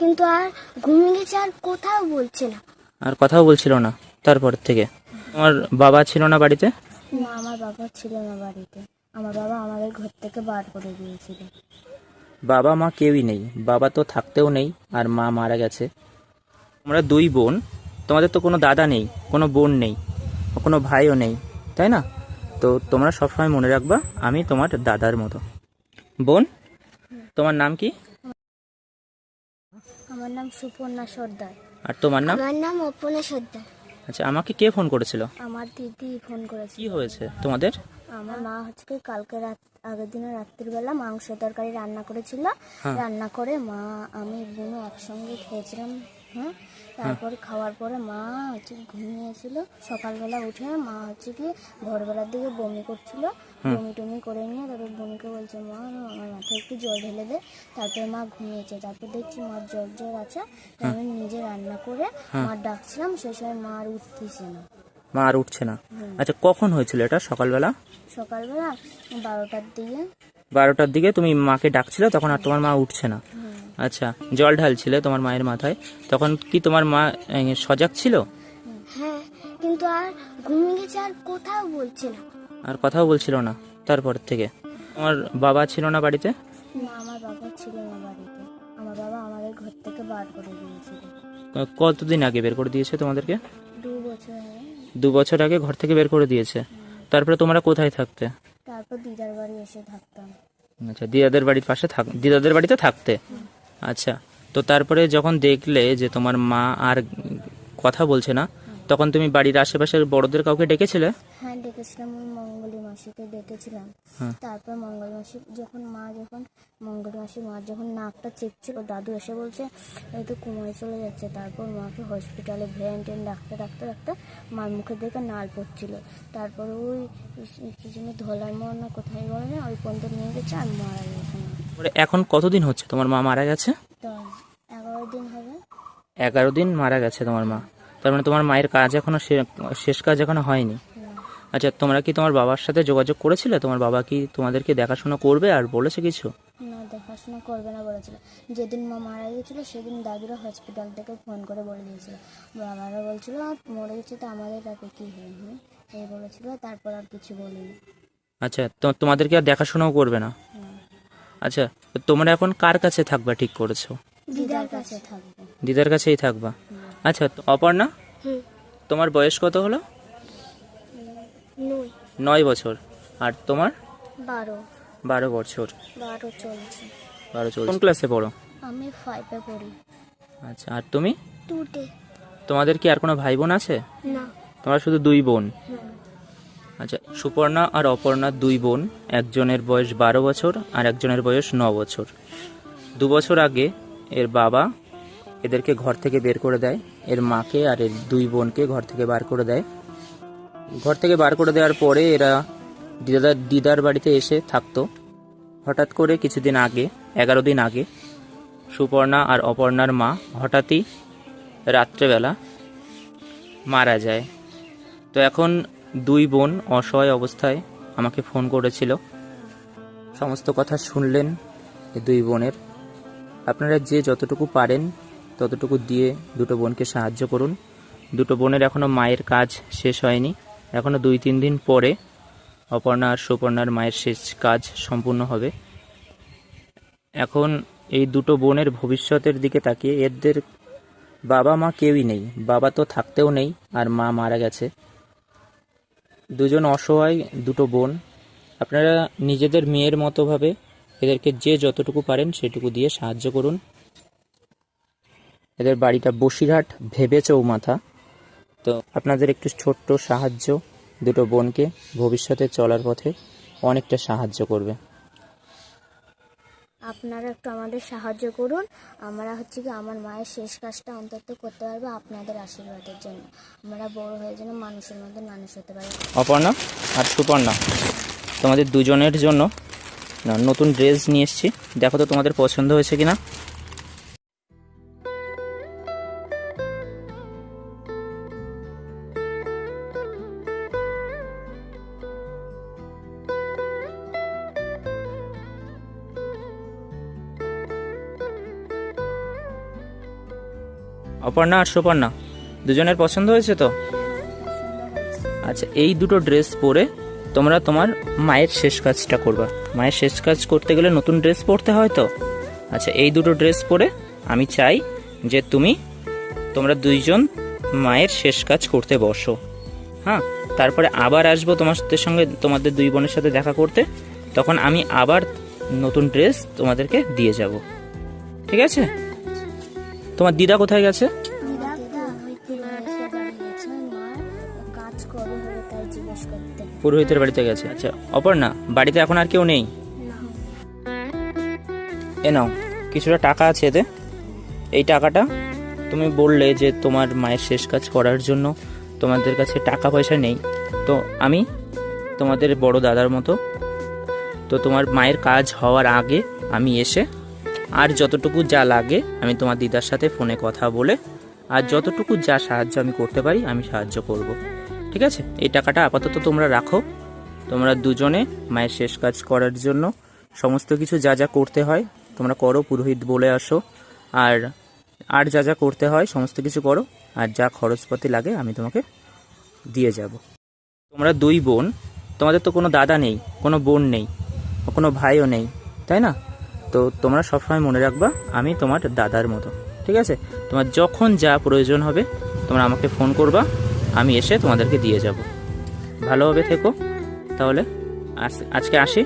কিন্তু আর ঘুমিয়ে গেছে আর কোথাও বলছে না। আর কথাও বলছিল না তারপর থেকে। তোমার বাবা ছিল না বাড়িতে? না আমার বাবা ছিল না বাড়িতে। আমার বাবা আমাদের ঘর থেকে বার করে দিয়েছিল। বাবা মা কেউই নেই বাবা তো থাকতেও নেই আর মা মারা গেছে। তোমরা দুই বোন তোমাদের তো কোনো দাদা নেই কোনো বোন নেই কোনো ভাইও নেই তাই না? তো তোমরা সবসময় মনে রাখবা আমি তোমার দাদার মতো। বোন তোমার নাম কি? আমার নাম সুপর্ণা সর্দার। আর তোমার নাম? আমার নাম অপর্ণা সর্দার। আচ্ছা আমাকে কে ফোন করেছিল? আমার দিদি ফোন করেছে কি হয়েছে? তোমাদের? আমার মা হচ্ছে কালকে রাত আগের দিনে রাত্রিবেলা মাংস তরকারি রান্না করেছিল। হ্যাঁ। রান্না করে মা আমি বোনও একসঙ্গে খেয়েছিলাম। হ্যাঁ তারপরে খাওয়ার পরে মা হচ্ছে ঘুমিয়েছিল সকালবেলা উঠে মা হচ্ছে কি ভোরবেলার দিকে বমি করছিল। বমি টমি করে নিয়ে তারপর বোনকে বলছে মা আমার মাথায় একটু জল ঢেলে দে। তারপরে মা ঘুমিয়েছে। তারপর দেখছি মার জ্বর জ্বর আছে। আমি নিজে রান্না করে মা ডাকছিলাম। সেই সময় মা আর উঠতেছে না। মা আর উঠছে না? আচ্ছা কখন হয়েছিল এটা সকালবেলা? সকালবেলা বারোটার দিকে। বারোটার দিকে তুমি মাকে ডাকছিলে তখন আর তোমার মা উঠছে না। আচ্ছা জল ঢালছিলে তোমার মায়ের মাথায় তখন কি তোমার মা সজাগ ছিল? হ্যাঁ কিন্তু আর ঘুমিয়ে গেছে আর কোথাও বলছে না। আর কথাও বলছিল না তারপর থেকে। তোমার বাবা ছিল না বাড়িতে? না আমার বাবা ছিল না বাড়িতে। আমার বাবা আমাদের ঘর থেকে বার করে দিয়েছিল। কতদিন আগে বের করে দিয়েছে তোমাদেরকে? দু বছর আগে। দু বছর আগে ঘর থেকে বের করে দিয়েছে। তারপরে তোমরা কোথায় থাকতে? তারপর দিদার বাড়ি এসে থাকতাম। আচ্ছা দিদাদের বাড়ির পাশে থাক দিদাদের বাড়িতে থাকতে? আচ্ছা তো তারপরে যখন দেখলে যে তোমার মা আর কথা বলছে না তখন তুমি বাড়ির আশেপাশের বড়দের কাউকে ডেকেছিলে? হ্যাঁ ডেকেছিলাম ওই মঙ্গলী মাসিকে ডেকেছিলাম। হ্যাঁ। তারপর মঙ্গল মাসি যখন মা যখন মঙ্গল মাসি মা যখন নাকটা চেপছিল দাদু এসে বলছে এই তো কুমারে চলে যাচ্ছে। তারপর মাকে হসপিটালে ভ্যান ট্যান ডাক্তার ডাক্তার ডাক্তার মার মুখে দেখে নাল পড়ছিল। তারপর ওই কি জন্য ধলার মোড় না কোথায় বলে না ওই পর্যন্ত নিয়ে গেছে আর মারা গেছে। এখন কতদিন হচ্ছে? তোমার মা মারা গেছে? এগারো দিন হবে। এগারো দিন মারা গেছে তোমার মা। তার মানে তোমার মায়ের কাজ এখনও শেষ কাজ এখনও হয়নি। আচ্ছা তোমরা কি তোমার বাবার সাথে যোগাযোগ করেছিলে? তোমার বাবা কি তোমাদেরকে দেখাশোনা করবে আর বলেছে কিছু? না দেখাশোনা করবে না বলেছিল। যেদিন মা মারা গিয়েছিল সেদিন দাদুরা হসপিটাল থেকে ফোন করে বলে দিয়েছিল। বাবারা বলছিল "আর মরে গেছে তো আমাদের তাকে কী হয় হুম?" এই বলেছিল তারপর আর কিছু বলিনি। আচ্ছা তো তোমাদেরকে আর দেখাশোনাও করবে না? আচ্ছা তোমরা এখন কার কাছে থাকবা ঠিক করেছ? দিদার কাছে থাকব। দিদার কাছেই থাকবা? আচ্ছা তো অপর্ণা? হুম। তোমার বয়স কত হলো? নয়। বছর। আর তোমার? বারো। বারো বছর। বারো চলছে। বারো চলছে। কোন ক্লাসে পড়ো? আমি ফাইভে পড়ি। আচ্ছা আর তুমি? তোমাদের কি আর কোনো ভাই বোন আছে? না। তোমরা শুধু দুই বোন। আচ্ছা সুপর্ণা আর অপর্ণা দুই বোন, একজনের বয়স বারো বছর আর একজনের বয়স ন বছর। দু বছর আগে এর বাবা এদেরকে ঘর থেকে বের করে দেয়, এর মাকে আর এর দুই বোনকে ঘর থেকে বার করে দেয়। ঘর থেকে বার করে দেওয়ার পরে এরা দিদার দিদার বাড়িতে এসে থাকতো। হঠাৎ করে কিছুদিন আগে, এগারো দিন আগে, সুপর্ণা আর অপর্ণার মা হঠাৎই রাত্রেবেলা মারা যায়। তো এখন দুই বোন অসহায় অবস্থায় আমাকে ফোন করেছিল। সমস্ত কথা শুনলেন এই দুই বোনের। আপনারা যে যতটুকু পারেন ততটুকু দিয়ে দুটো বোনকে সাহায্য করুন। দুটো বোনের এখনও মায়ের কাজ শেষ হয়নি। এখনও দুই তিন দিন পরে অপর্ণা আর সুপর্ণার মায়ের শেষ কাজ সম্পূর্ণ হবে। এখন এই দুটো বোনের ভবিষ্যতের দিকে তাকিয়ে এদের বাবা মা কেউই নেই। বাবা তো থাকতেও নেই আর মা মারা গেছে। দুজন অসহায়, দুটো বোন। আপনারা নিজেদের মেয়ের মতোভাবে এদেরকে যে যতটুকু পারেন সেটুকু দিয়ে সাহায্য করুন। এদের বাড়িটা বসিরহাট ভেবে চৌমাথা। তো আপনাদের একটু ছোট্ট সাহায্য দুটো বোনকে ভবিষ্যতে চলার পথে অনেকটা সাহায্য করবে। আপনারা একটু আমাদের সাহায্য করুন। আমরা হচ্ছে কি আমার মায়ের শেষ কাজটা অন্তত করতে পারব আপনাদের আশীর্বাদের জন্য। আমরা বড় হয়ে যেন মানুষের মধ্যে মানুষ হতে পারি। অপর্ণা আর সুপর্ণা, তোমাদের দুজনের জন্য নতুন ড্রেস নিয়ে এসেছি। দেখো তো তোমাদের পছন্দ হয়েছে কিনা। অপর্ণা আর সুপর্ণা, দুজনের পছন্দ হয়েছে তো? আচ্ছা এই দুটো ড্রেস পরে তোমরা তোমার মায়ের শেষ কাজটা করবা। মায়ের শেষ কাজ করতে গেলে নতুন ড্রেস পরতে হয় তো? আচ্ছা এই দুটো ড্রেস পরে আমি চাই যে তুমি, তোমরা দুইজন মায়ের শেষ কাজ করতে বসো। হ্যাঁ তারপরে আবার আসব তোমাদের সঙ্গে, তোমাদের দুই বোনের সাথে দেখা করতে। তখন আমি আবার নতুন ড্রেস তোমাদেরকে দিয়ে যাব। ঠিক আছে? তোমার দিদা কোথায় গেছে? পুরোহিতের বাড়িতে গেছে আচ্ছা। অপর্ণা বাড়িতে এখন আর কেউ নেই? না। এ নাও কিছুটা টাকা আছে এতে। এই টাকাটা তুমি বললে যে তোমার মায়ের শেষ কাজ করার জন্য তোমাদের কাছে টাকা পয়সা নেই। তো আমি তোমাদের বড় দাদার মতো তো তোমার মায়ের কাজ হওয়ার আগে আমি এসে আর যতটুকু যা লাগে আমি তোমার দিদার সাথে ফোনে কথা বলে আর যতটুকু যা সাহায্য আমি করতে পারি, আমি সাহায্য করব। ঠিক আছে? এই টাকাটা আপাতত তোমরা রাখো। তোমরা দুজনে মায়ের শেষ কাজ করার জন্য সমস্ত কিছু যা যা করতে হয় তোমরা করো, পুরোহিত বলে আসো। আর আর যা যা করতে হয় সমস্ত কিছু করো। আর যা খরচপাতি লাগে আমি তোমাকে দিয়ে যাব। তোমরা দুই বোন। তোমাদের তো কোনো দাদা নেই, কোনো বোন নেই, কোনো ভাইও নেই, তাই না? তো তোমরা সবসময় মনে রাখবা, আমি তোমার দাদার মতো, ঠিক আছে? তোমার যখন যা প্রয়োজন হবে, তোমরা আমাকে ফোন করবা, আমি এসে তোমাদেরকে দিয়ে যাব। ভালোভাবে থেকো, তাহলে আজ- আজকে আসি।